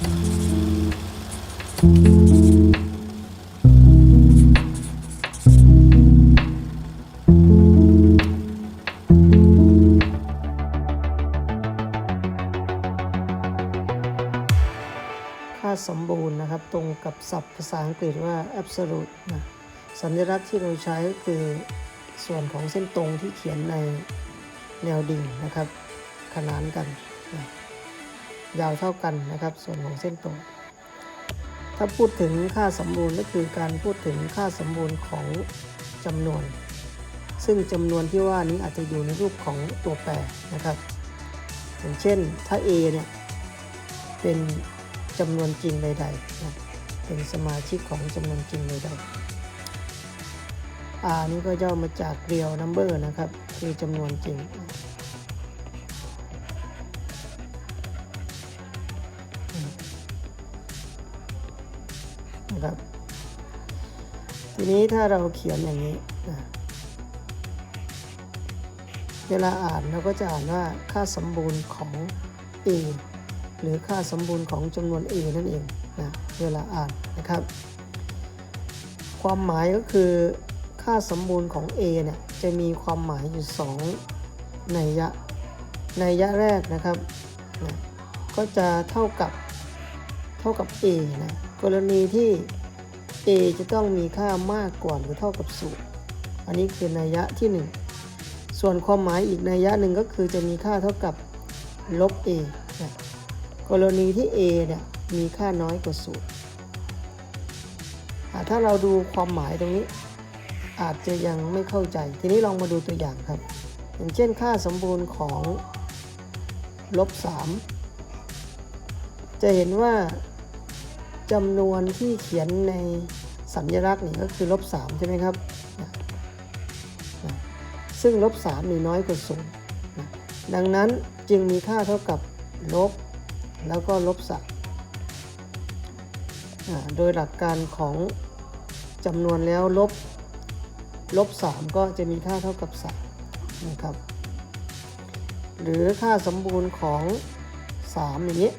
ค่าสมบูรณ์นะครับ ตรงกับศัพท์ภาษาอังกฤษว่า absolute นะสัญลักษณ์ที่เราใช้ก็คือส่วนของเส้นตรงที่เขียนในแนวดิ่งนะครับ ขนานกันนะ ยาวเท่ากันนะครับ ส่วนของเส้นตรง ถ้าพูดถึงค่าสมบูรณ์ก็คือการพูดถึงค่าสมบูรณ์ของจำนวน ซึ่งจำนวนที่ว่านี้อาจจะอยู่ในรูปของตัวแปรนะครับ อย่างเช่นถ้า a เนี่ยเป็นจำนวนจริงใดๆนะเป็นสมาชิกของจำนวนจริงใดๆ r นี่ก็ย่อมาจาก real number นะครับ คือจำนวนจริง นะครับ ทีนี้ถ้าเราเขียนอย่างนี้นะเวลาอ่านเราก็จะอ่านว่าค่าสมบูรณ์ของ a หรือค่าสมบูรณ์ของจำนวน a นั่นเองนะเวลาอ่านนะครับ ความหมายก็คือค่าสมบูรณ์ของ a เนี่ยจะมีความหมายอยู่2นัยยะนัยยะแรกนะครับนะก็จะเท่ากับเท่ากับ a นะ กรณีที่ a จะต้องมีค่ามากกว่าหรือเท่ากับ0อันนี้คือนัยยะที่ 1 ส่วนความหมายอีกนัยยะหนึ่งก็คือจะมีค่าเท่ากับลบ a นะกรณีที่ a เนี่ยมีค่าน้อยกว่า0ถ้าเราดูความหมายตรงนี้ อาจจะยังไม่เข้าใจ ทีนี้ลองมาดูตัวอย่างครับ อย่างเช่นค่าสมบูรณ์ของลบ3จะเห็นว่า จำนวนที่เขียนในสัญลักษณ์นี่ก็คือลบ3ใช่ไหมครับนะนะซึ่งลบ3นี่น้อยกว่า0นะดังนั้นจึงมีค่าเท่ากับลบแล้วก็ลบ3อ่าโดยหลักการของจำนวนแล้วลบลบ3ก็จะมีค่าเท่ากับ3นะครับ หรือค่าสมบูรณ์ของ3อย่างนี้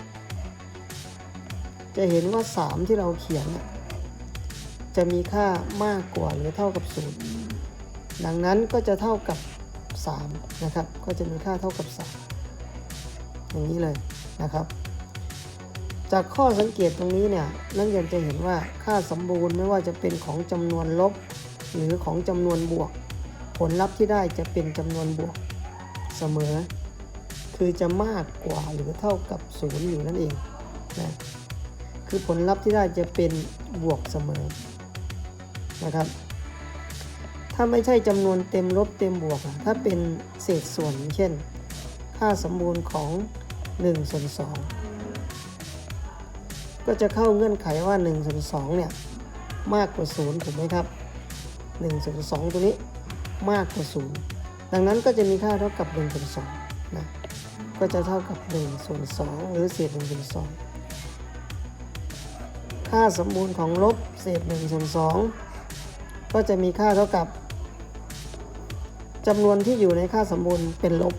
จะเห็นว่า 3 ที่เราเขียนเนี่ยจะมีค่ามากกว่าหรือเท่ากับ 0 ดังนั้นก็จะเท่ากับ 3 นะครับ ก็จะมีค่าเท่ากับ 3 อย่างนี้เลยนะครับ จากข้อสังเกตตรงนี้เนี่ยนักเรียนจะเห็นว่าค่าสมบูรณ์ไม่ว่าจะเป็นของจำนวนลบ หรือของจำนวนบวก ผลลัพธ์ที่ได้จะเป็นจำนวนบวกเสมอ คือจะมากกว่าหรือเท่ากับศูนย์อยู่นั่นเองนะ คือผลลัพธ์ที่ได้จะเป็นบวกเสมอนะครับ ถ้าไม่ใช่จำนวนเต็มลบเต็มบวกอะถ้าเป็นเศษส่วนเช่น ค่าสมบูรณ์ของ1ส่วน2ก็จะเข้าเงื่อนไขว่า1ส่วน2เนี่ยมากกว่า 0 ถูกไหมครับ1ส่วน2ตัวนี้มากกว่า 0 ดังนั้นก็จะมีค่าเท่ากับ1ส่วน2นะก็จะเท่ากับ1ส่วน2หรือเศษ1ส่วน2 ค่าสมบูรณ์ของลบเศษ1ส่วน2ก็จะมีค่าเท่ากับจำนวนที่อยู่ในค่าสมบูรณ์เป็นลบ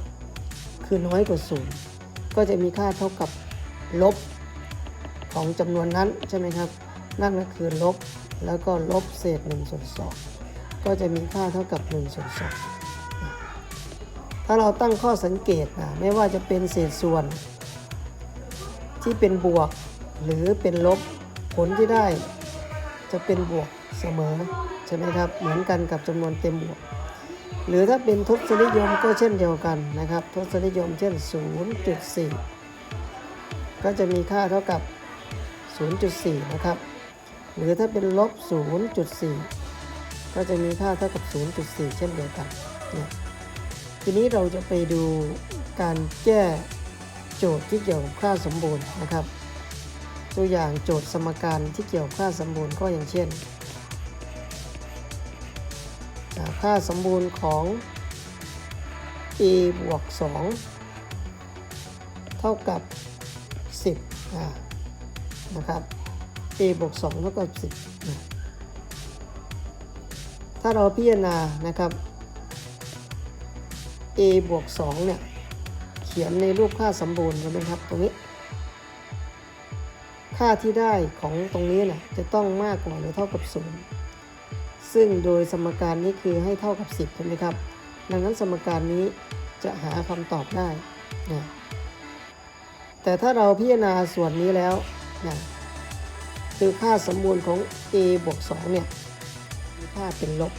คือน้อยกว่า0ก็จะมีค่าเท่ากับลบของจำนวนนั้นใช่ไหมครับ นั่นก็คือลบแล้วก็ลบเศษ1ส่วน2ก็จะมีค่าเท่ากับ1ส่วน2ถ้าเราตั้งข้อสังเกตนะไม่ว่าจะเป็นเศษส่วน ที่เป็นบวกหรือเป็นลบ ผลที่ได้จะเป็นบวกเสมอใช่ไหมครับ เหมือนกันกับจำนวนเต็มบวก หรือถ้าเป็นทศนิยมก็เช่นเดียวกันนะครับ ทศนิยมเช่น 0.4 ก็จะมีค่าเท่ากับ 0.4 นะครับ หรือถ้าเป็นลบ 0.4 ก็จะมีค่าเท่ากับ 0.4 เช่นเดียวกันนะทีนี้เราจะไปดูการแก้โจทย์ที่เกี่ยวกับค่าสมบูรณ์นะครับ ตัวอย่างโจทย์สมการที่เกี่ยวค่าสมบูรณ์ก็อย่างเช่น ค่าสมบูรณ์ของ a บวก 2 เท่ากับ 10 นะครับ a บวก 2 เท่ากับ 10 ถ้าเราพิจารณานะครับ a บวก 2 เนี่ย เขียนในรูปค่าสมบูรณ์ใช่ไหมครับ ตรงนี้ ค่าที่ได้ของตรงนี้นะจะต้องมากกว่าหรือเท่ากับศูนย์ซึ่งโดยสมการนี้คือให้เท่ากับ 10ใช่ไหมครับ ดังนั้นสมการนี้จะหาคำตอบได้นะแต่ถ้าเราพิจารณาส่วนนี้แล้วนะคือค่าสมบูรณ์ของ a บวก2เนี่ยมีค่าเป็นลบ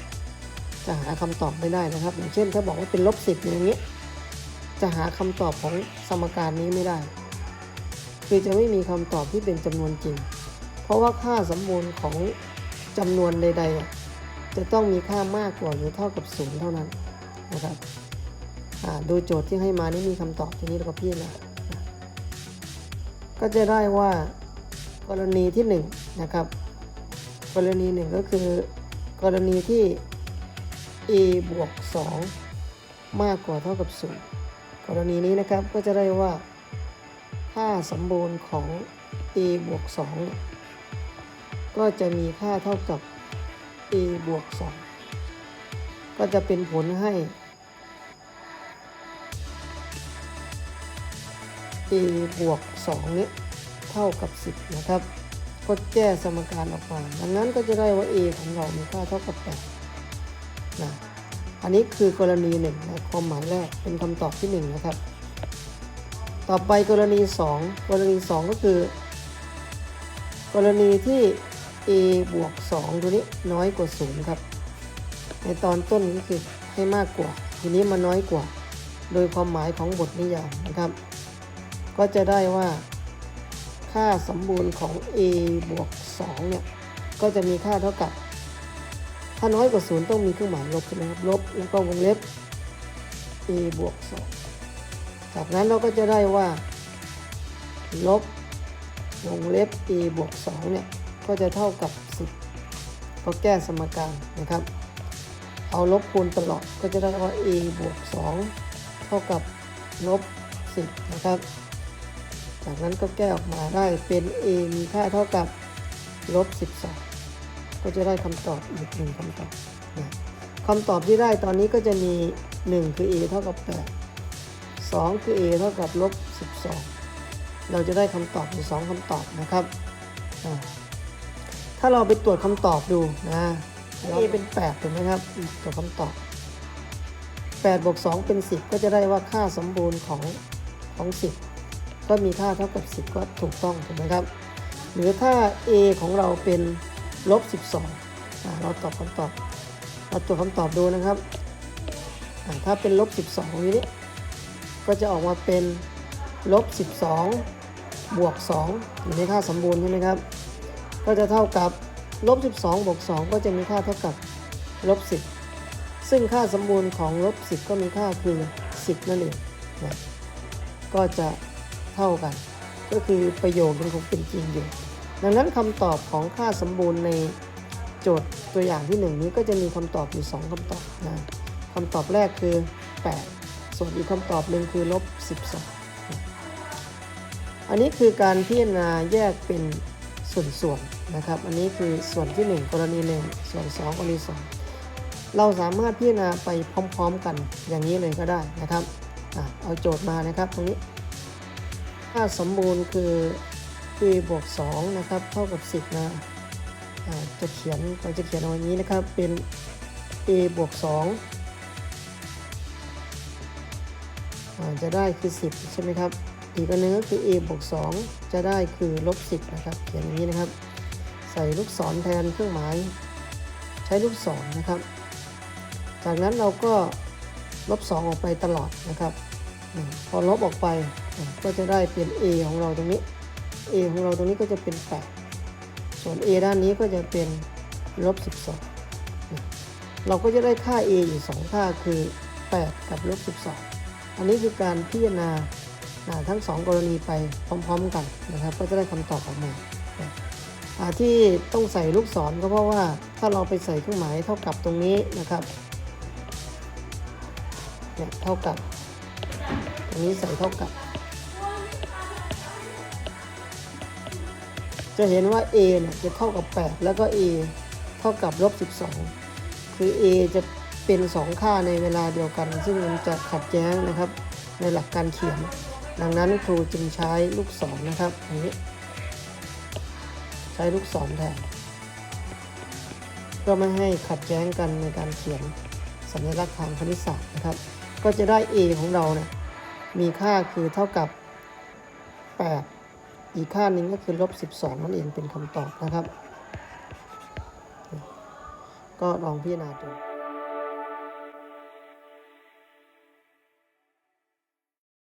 จะหาคำตอบไม่ได้นะครับ อย่างเช่นถ้าบอกว่าเป็นลบ 10 อย่างนี้ จะหาคำตอบของสมการนี้ไม่ได้ คือจะไม่มีคำตอบที่เป็นจำนวนจริง เพราะว่าค่าสมบูรณ์ของจำนวนใดๆ จะต้องมีค่ามากกว่าหรือเท่ากับศูนย์เท่านั้นนะครับดยโจทย์ที่ให้มานี่มีคำตอบทีนี้เราก็พิจารณาอะก็จะได้ว่ากรณีที่1นงนะครับ กรณีหนึ่งก็คือกรณีที่ a บวก 2 มากกว่าเท่ากับ 0 กรณีนี้นะครับก็จะได้ว่า ค่าสมบูรณ์ของ a บวก2เนี่ยก็จะมีค่าเท่ากับ a บวก2ก็จะเป็นผลให้ a บวก2เนี้เท่ากับ 10 นะครับ ก็แก้สมการออกมา ดังนั้นก็จะได้ว่า a ของเรา มีค่าเท่ากับ8นะ อันนี้คือกรณีหนึ่งนะความหมายแรกเป็นคำตอบที่ 1 นะครับ ต่อไปกรณี 2 กรณี 2 ก็คือ กรณีที่ a บวก 2 ตัวนี้น้อยกว่า0ครับ ในตอนต้นก็คือให้มากกว่า ทีนี้มาน้อยกว่า โดยความหมายของบทนิยามนะครับ ก็จะได้ว่า ค่าสมบูรณ์ของ a บวก2เนี่ย ก็จะมีค่าเท่ากับ ถ้าน้อยกว่า 0 ต้องมีเครื่องหมายลบใช่ไหมครับ ลบแล้วก็วงเล็บ a บวก2 จากนั้นเราก็จะได้ว่า ลบวงเล็บ a บวก2เนี่ย ก็จะเท่ากับ 10ก็แก้สมการนะครับ เอาลบคูณตลอดก็จะได้ว่า a บวก2เท่ากับลบ 10 นะครับ จากนั้นก็แก้ออกมาได้เป็น a มีค่าเท่ากับลบ 12 ก็จะได้คำตอบอีกหนึ่งคำตอบนะคำตอบที่ได้ตอนนี้ก็จะมี 1 คือ a เท่ากับ 8 2 คือ a เท่ากับลบ 12 เราจะได้คำตอบอยู่2คำตอบนะครับถ้าเราไปตรวจคำตอบดูนะ a เป็น 8 ถูกไหมครับตรวจคำตอบ8บวก2เป็น 10 ก็จะได้ว่าค่าสมบูรณ์ของของ 10 ก็มีค่าเท่ากับ 10 ก็ถูกต้องถูกไหมครับ หรือถ้า a ของเราเป็นลบ 12อ่าเราตอบคำตอบ เราตรวจคำตอบดูนะครับ ถ้าเป็นลบ 12นี้ ก็จะออกมาเป็นลบ 12 บวก 2 อยู่ในค่าสมบูรณ์ใช่ไหมครับ ก็จะเท่ากับลบ 12 บวก 2 ก็จะมีค่าเท่ากับลบ 10 ซึ่งค่าสมบูรณ์ของลบ 10 ก็มีค่าคือ 10 นั่นเองนะก็จะเท่ากัน ก็คือประโยคยังคงเป็นจริงอยู่ ดังนั้นคำตอบของค่าสมบูรณ์ในโจทย์ตัวอย่างที่ 1 นี้ก็จะมีคำตอบอยู่ 2คำตอบนะคำตอบแรกคือ 8 วนอีกคำตอบหนึ่งคือลบ12 อันนี้คือการพิจารณาแยกเป็นส่วนๆนะครับ อันนี้คือส่วนที่ 1 กรณี 1 ส่วน 2 กรณี 2 เราสามารถพิจารณาไปพร้อมๆกันอย่างนี้เลยก็ได้นะครับอเอาโจทย์มานะครับตรงนี้ ค่าสมบูรณ์คือ a บวก2นะครับเท่ากับ 10นะจะเขียนเราจะเขียนเอาอย่างนี้นะครับเป็น a บวก2 จะได้คือ 10 ใช่ไหมครับ อีกอันนึงก็คือ a บวก2จะได้คือลบ 10 นะครับ เขียนอย่างนี้นะครับ ใส่ลูกศรแทนเครื่องหมาย ใช้ลูกศรนะครับ จากนั้นเราก็ลบ 2 ออกไปตลอดนะครับ พอลบออกไปก็จะได้เป็น a ของเราตรงนี้ a ของเราตรงนี้ก็จะเป็น 8 ส่วน a ด้านนี้ก็จะเป็นลบ 12 เราก็จะได้ค่า a อยู่ 2 ค่าคือ 8 กับลบ 12 อันนี้คือการพิจารณาทั้ง 2 กรณีไปพร้อมๆกันนะครับ ก็จะได้คำตอบออกมานะอ่าที่ต้องใส่ลูกศรก็เพราะว่าถ้าเราไปใส่เครื่องหมายเท่ากับตรงนี้นะครับเนี่ยเท่ากับ ตรงนี้ใส่เท่ากับ จะเห็นว่า a เนี่ยจะเท่ากับ 8 แล้วก็ a เท่ากับลบ12 คือ a จะ เป็น 2 ค่าในเวลาเดียวกัน ซึ่งมันจะขัดแย้งนะครับ ในหลักการเขียน ดังนั้นครูจึงใช้ลูกศรนะครับอย่างนี้ ใช้ลูกศรแทนเพื่อไม่ให้ขัดแย้งกันในการเขียนสัญลักษณ์ทางคณิตศาสตร์นะครับ ก็จะได้ a ของเราเนี่ยมีค่าคือเท่ากับ 8 อีกค่านึงก็คือลบ 12 นั่นเองเป็นคำตอบนะครับ ก็ลองพิจารณาดู